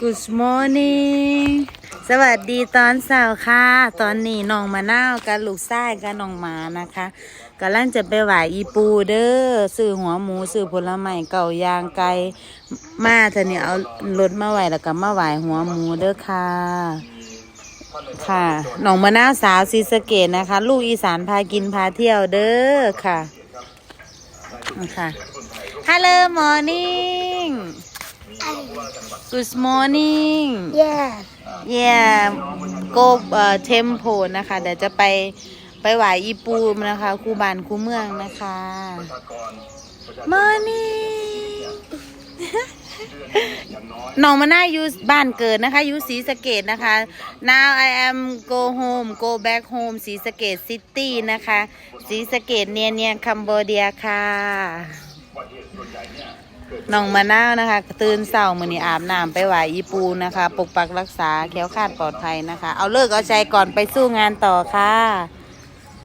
Good morning สวัสดีตอนเช้าค่ะ ตอนนี้น้องมะนาวกับลูกชายกับน้องหมานะคะกำลังจะไปไหวอีปูเด้อซื้อหัวหมูซื้อผลไม้เก่ายางไก่มาเธอเนี่ยเอารถมาไหวแล้วก็มาไหวหัวหมูเด้อค่ะ ค่ะน้องมะนาวสาวซีสเกตนะคะ ลูกอีสานพากินพาเที่ยวเด้อค่ะค่ะ Hello morning Good morning Yeah. Yeah go เอ่อ temple นะคะ เดี๋ยวจะไปไปไหวอีปูมนะคะคูบานคูเมืองนะคะ morning น้องมาน่าอยู่บ้านเกิดนะคะอยู่ศรีสะเกดนะคะ now I am go home go back home ศรีสะเกด city นะคะศรีสะเกดเนียเนียคัมโบเดียค่ะ น้องมะนาวนะคะ ตื่นเศร้ามือนี้อาบน้ำไปไหวอีปูนะคะ ปกปักรักษาแคล้วคาดปลอดภัยนะคะ เอาเลิกเอาใจก่อนไปสู้งานต่อค่ะ